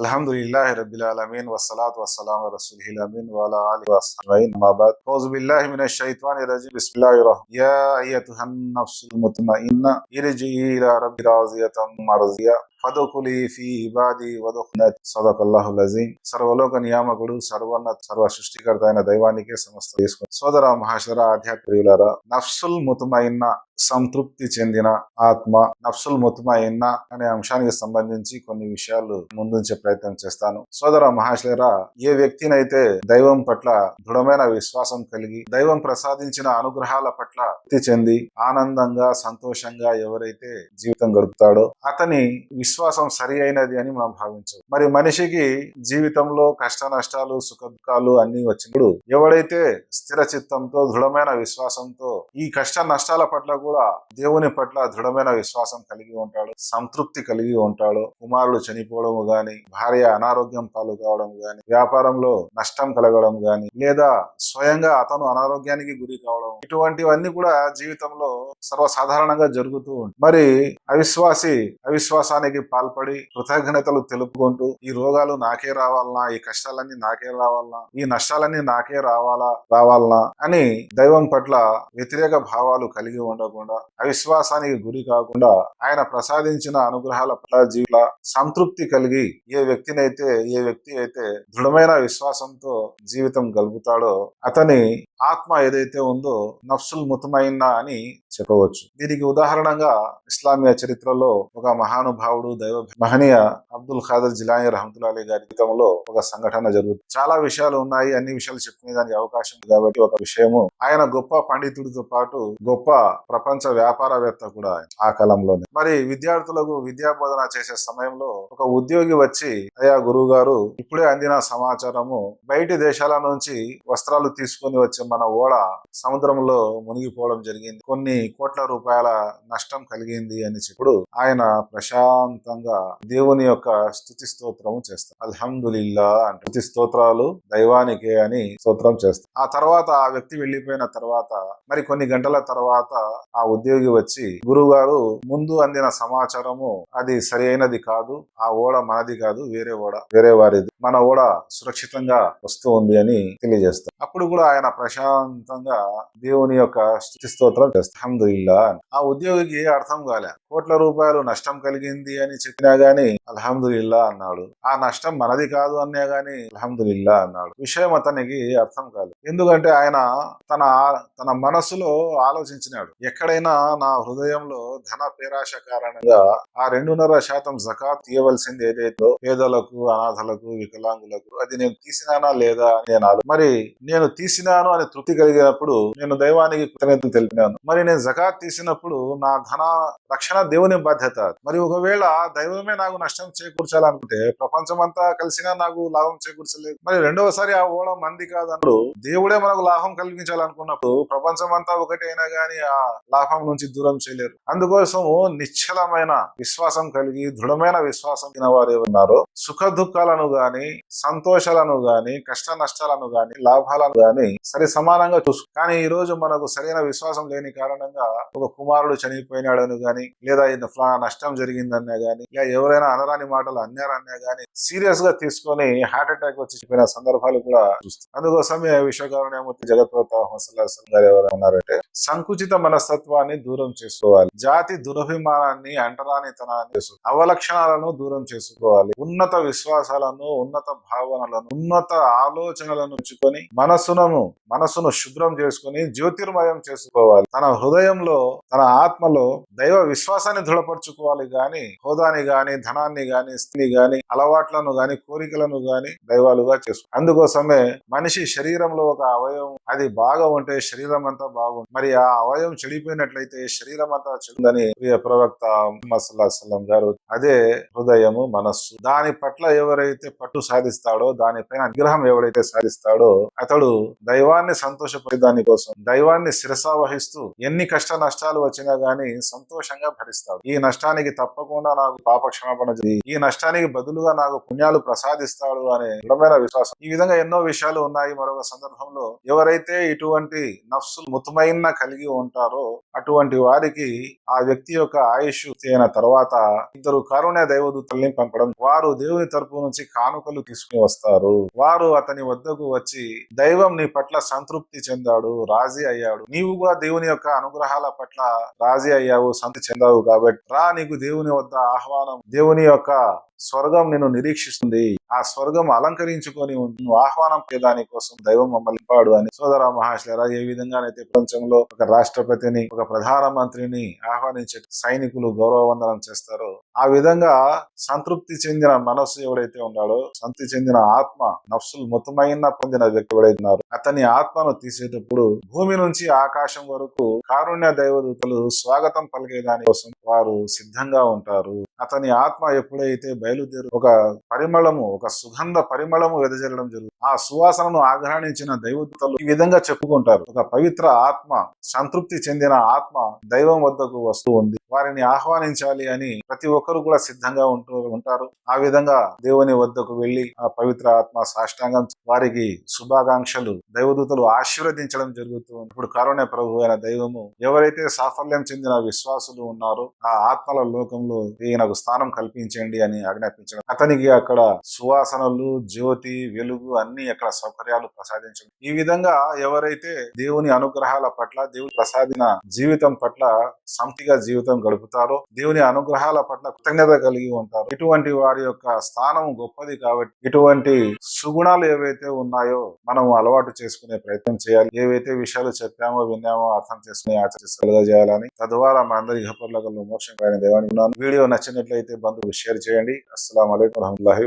الحمد لله رب العالمين والصلاة والسلام على رسوله الأمين وعلى آله وصحبه ما بعد أعوذ بالله من الشيطان الرجيم. بسم الله الرحمن الرحيم. يا أيتها النفس المطمئنة ارجعي إلى ربك راضية مرضية. ఫదుకులి fee ఇబాది వదుఖునత్ సదకల్లాహుల్ సర్వలోక నియామకుడు సర్వన్న సర్వ సృష్టికర్త అయిన దైవానికే సమస్త తీసుకుని సోదర మహాశర ఆధ్యాత్మికులారా నఫ్సుల్ ముతుమైన్న సంతృప్తి చెందిన ఆత్మ నఫ్సుల్ ముతుమైన్న అనే అంశానికి సంబంధించి కొన్ని విషయాలు ముందుంచే ప్రయత్నం చేస్తాను. సోదర మహాశరా ఏ వ్యక్తినైతే దైవం పట్ల దృఢమైన విశ్వాసం కలిగి దైవం ప్రసాదించిన అనుగ్రహాల పట్ల తృప్తి చెంది ఆనందంగా సంతోషంగా ఎవరైతే జీవితం గడుపుతాడో అతని విశ్వాసం సరి అయినది అని మనం భావించవు మరి మనిషికి జీవితంలో కష్ట నష్టాలు సుఖ దుఃఖాలు అన్ని వచ్చినప్పుడు ఎవడైతే స్థిర చిత్తంతో దృఢమైన విశ్వాసంతో ఈ కష్ట నష్టాల పట్ల కూడా దేవుని పట్ల దృఢమైన విశ్వాసం కలిగి ఉంటాడు సంతృప్తి కలిగి ఉంటాడు కుమారుడు చనిపోవడం గాని భార్య అనారోగ్యం పాలు కావడం గాని వ్యాపారంలో నష్టం కలగడం గాని లేదా స్వయంగా అతను అనారోగ్యానికి గురి కావడం ఇటువంటివన్నీ కూడా జీవితంలో సర్వసాధారణంగా జరుగుతూ ఉంటుంది మరి అవిశ్వాసి అవిశ్వాసానికి పాల్పడి కృతజ్ఞతలు తెలుపుకుంటూ ఈ రోగాలు నాకే రావాలనా? ఈ కష్టాలన్నీ నాకే రావాలనా? ఈ నష్టాలన్నీ నాకే రావాలా? రావాలనా? అని దైవం పట్ల వ్యతిరేక భావాలు కలిగి ఉండకుండా అవిశ్వాసానికి గురి కాకుండా ఆయన ప్రసాదించిన అనుగ్రహాల పట్ల జీవుల సంతృప్తి కలిగి ఏ వ్యక్తినైతే ఏ వ్యక్తి అయితే దృఢమైన విశ్వాసంతో జీవితం గలుపుతాడో అతని ఆత్మ ఏదైతే ఉందో నఫ్సుల్ ముతమైన అని చెప్పవచ్చు. దీనికి ఉదాహరణగా ఇస్లామియా చరిత్రలో ఒక మహానుభావుడు దైవ మహనీయ అబ్దుల్ ఖాదర్ జిలానీ రహమతుల్లా అలీ గారి జీవితంలో ఒక సంఘటన జరుగుతుంది. చాలా విషయాలు ఉన్నాయి అన్ని విషయాలు చెప్పుకునే దానికి అవకాశం ఉంది కాబట్టి ఒక విషయము. ఆయన గొప్ప పండితుడితో పాటు గొప్ప ప్రపంచ వ్యాపారవేత్త కూడా ఆ కాలంలోనే. మరి విద్యార్థులకు విద్యా బోధన చేసే సమయంలో ఒక ఉద్యోగి వచ్చి అయ్యా గురువు గారు ఇప్పుడే అందిన సమాచారము బయటి దేశాల నుంచి వస్త్రాలు తీసుకొని వచ్చే మన ఓడ సముద్రంలో మునిగిపోవడం జరిగింది. కొన్ని కోట్ల రూపాయల నష్టం కలిగింది అని చెప్పుడు ఆయన ప్రశాంతంగా దేవుని యొక్క స్థుతి స్తోత్రము చేస్తారు. అల్హమ్దులిల్లా అంటే స్థుతి స్తోత్రాలు దైవానికే అని స్తోత్రం చేస్తారు. ఆ తర్వాత ఆ వ్యక్తి వెళ్ళిపోయిన తర్వాత మరి కొన్ని గంటల తర్వాత ఆ ఉద్యోగి వచ్చి గురువు గారు ముందు అందిన సమాచారము అది సరి అయినది కాదు ఆ ఓడ మనది కాదు వేరే ఓడ వేరే వారిది మన ఓడ సురక్షితంగా వస్తూ ఉంది అని తెలియజేస్తారు అప్పుడు కూడా ఆయన ప్రశాంతంగా దేవుని యొక్క స్థుతి స్తోత్రం చేస్తారు అల్హమ్దుల్లా ఆ ఉద్యోగికి అర్థం కాలే. కోట్ల రూపాయలు నష్టం కలిగింది అని చెప్పినా గాని అల్హమ్దుల్లా అన్నాడు. ఆ నష్టం మనది కాదు అన్నా గాని అల్హమ్దుల్లా అన్నాడు. విషయం అతనికి అర్థం కాలేదు ఎందుకంటే ఆయన తన తన మనసులో ఆలోచించినాడు. ఎక్కడైనా నా హృదయంలో ధన పేరాశ కారణంగా ఆ రెండున్నర శాతం జకాత్ తీయవలసింది ఏదైతే పేదలకు అనాథలకు వికలాంగులకు. అది నేను తీసినానా లేదా నేను మరి నేను తీసినాను అని తృప్తి కలిగినప్పుడు నేను దైవానికి కృతజ్ఞతలు తెలిపినాను. మరి నేను జకాత్ తీసినప్పుడు నా ధన రక్షణ దేవుని బాధ్యత. మరి ఒకవేళ దైవమే నాకు నష్టం చేకూర్చాలనుకుంటే ప్రపంచమంతా కలిసినా నాకు లాభం చేకూర్చలేదు. మరి రెండవసారి ఆ ఓడ మంది కాదన్నప్పుడు దేవుడే మనకు లాభం కలిగించాలనుకున్నప్పుడు ప్రపంచమంతా ఒకటి అయినా గానీ ఆ లాభం నుంచి దూరం చేయలేరు. అందుకోసము నిశ్చలమైన విశ్వాసం కలిగి దృఢమైన విశ్వాసం కలిగిన వారు ఉన్నారో సుఖ దుఃఖాలను గాని సంతోషాలను గాని కష్ట నష్టాలను గాని లాభాలను గాని సరి సమానంగా చూసు కానీ ఈ రోజు మనకు సరైన విశ్వాసం లేని కారణంగా ఒక కుమారుడు చనిపోయినాడని గాని లేదా ఫలానా నష్టం జరిగిందన్నా గాని ఇలా ఎవరైనా అనరాని మాటలు అన్నారన్నా గాని సీరియస్గా తీసుకొని హార్ట్ అటాక్ వచ్చి చెప్పిన సందర్భాలు కూడా చూస్తాం. అందుకోసమే విశ్వకారుణ్యమూర్తి జగత్ప్రత గారు ఎవరు ఉన్నారంటే సంకుచిత మనస్తత్వాన్ని దూరం చేసుకోవాలి. జాతి దురభిమానాన్ని అంటరానితనాన్ని అవలక్షణాలను దూరం చేసుకోవాలి. ఉన్నత విశ్వాసాలను ఉన్నత భావనలను ఉన్నత ఆలోచనలను ఉంచుకొని మనసును మనసును శుభ్రం చేసుకొని జ్యోతిర్మయం చేసుకోవాలి. తన హృదయంలో తన ఆత్మలో దైవ విశ్వాసాన్ని దృఢపరచుకోవాలి గాని హోదాని గాని ధనాన్ని గాని స్త్రీని గాని అలవాట్లను గాని కోరికలను గాని దైవాలుగా చేసుకో. అందుకోసమే మనిషి శరీరంలో ఒక అవయవం అది బాగా ఉంటే శరీరం అంతా బాగుంది మరి ఆ అవయవం చెడిపోయినట్లయితే శరీరం అంతా చెడుందని ప్రియ ప్రవక్త ముహమ్మద్ సల్లాహు గారు అదే హృదయము మనస్సు. దాని పట్ల ఎవరైతే పట్టు సాధిస్తాడో దానిపైన నిగ్రహం ఎవరైతే సాధిస్తాడో అతడు దైవాన్ని సంతోషపడే దాని కోసం దైవాన్ని శిరసావహిస్తూ ఎన్ని కష్ట నష్టాలు వచ్చినా గాని సంతోషంగా భరిస్తాడు. ఈ నష్టానికి తప్పకుండా నాకు పాప క్షమాపణ ఈ నష్టానికి బదులుగా నాకు పుణ్యాలు ప్రసాదిస్తాడు అనే దృఢమైన విశ్వాసం. ఈ విధంగా ఎన్నో విషయాలు ఉన్నాయి. మరొక సందర్భంలో ఎవరైతే ఇటువంటి నఫ్సులు ముతుమైన కలిగి ఉంటారో అటువంటి వారికి ఆ వ్యక్తి యొక్క ఆయుష్ అయిన తర్వాత ఇద్దరు కారుణ్య దైవదూతల్ని పంపడం వారు దేవుని తరపు నుంచి కాను సేవకులు తీసుకుని వస్తారు. వారు అతని వద్దకు వచ్చి దైవం నీ పట్ల సంతృప్తి చెందాడు రాజీ అయ్యాడు. నీవు కూడా దేవుని యొక్క అనుగ్రహాల పట్ల రాజీ అయ్యావు సంతృప్తి చెందావు కాబట్టి రా నీకు దేవుని వద్ద ఆహ్వానం దేవుని యొక్క స్వర్గం నిన్ను నిరీక్షిస్తుంది. ఆ స్వర్గం అలంకరించుకొని నువ్వు ఆహ్వానం దాని కోసం దైవం మమ్మల్ని పాడు అని సోదర మహాశిలరా ఏ విధంగానైతే ప్రపంచంలో ఒక రాష్ట్రపతిని ఒక ప్రధాన మంత్రిని ఆహ్వానించే సైనికులు గౌరవ వందనం చేస్తారో ఆ విధంగా సంతృప్తి చెందిన మనస్సు ఎవడైతే ఉన్నాడో సంతృప్తి చెందిన ఆత్మ నఫ్సులు మొత్తమైన పొందిన వ్యక్తి ఎవడైతున్నారు అతని ఆత్మను తీసేటప్పుడు భూమి నుంచి ఆకాశం వరకు కారుణ్య దైవదూతలు స్వాగతం పలికే దాని కోసం వారు సిద్ధంగా ఉంటారు. అతని ఆత్మ ఎప్పుడైతే బయలుదేరు. ఒక పరిమళము ఒక సుగంధ పరిమళము వెదజల్లడం జరుగుతుంది. ఆ సువాసనను ఆగ్రహించిన దైవదూతలు ఈ విధంగా చెప్పుకుంటారు. ఒక పవిత్ర ఆత్మ సంతృప్తి చెందిన ఆత్మ దైవం వద్దకు వస్తూ ఉంది. వారిని ఆహ్వానించాలి అని ప్రతి ఒక్కరు కూడా సిద్ధంగా ఉంటూ ఉంటారు. ఆ విధంగా దేవుని వద్దకు వెళ్ళి ఆ పవిత్ర ఆత్మ సాష్టాంగం వారికి శుభాకాంక్షలు. దైవదూతలు ఆశీర్వదించడం జరుగుతుంది ఇప్పుడు కరోనా ప్రభు అయిన దైవము ఎవరైతే సాఫల్యం చెందిన విశ్వాసులు ఉన్నారో ఆ ఆత్మల లోకంలో ఈయనకు స్థానం కల్పించండి అని ఆజ్ఞాపించడం అతనికి అక్కడ సువాసనలు జ్యోతి వెలుగు అన్ని అక్కడ సౌకర్యాలు ప్రసాదించడం ఈ విధంగా ఎవరైతే దేవుని అనుగ్రహాల పట్ల దేవుని ప్రసాదిన జీవితం పట్ల సంతిగా జీవితం గడుపుతారో దేవుని అనుగ్రహాల పట్ల కృతజ్ఞత కలిగి ఉంటారు ఇటువంటి వారి యొక్క స్థానం గొప్పది కాబట్టి ఇటువంటి సుగుణాలు ఏవైతే ఉన్నాయో మనం అలవాటు చేసుకునే ప్రయత్నం చేయాలి. ఏవైతే విషయాలు చెప్పామో విన్నామో అర్థం చేసుకుని ఆచరిస్తలుగా చేయాలని తద్వారా మా ఇహపర్లకు మోక్షం కాని దేవాన్ని ఉన్నాను. వీడియో నచ్చినట్లయితే బంధువులు షేర్ చేయండి. السلام علیکم ورحمۃ اللہ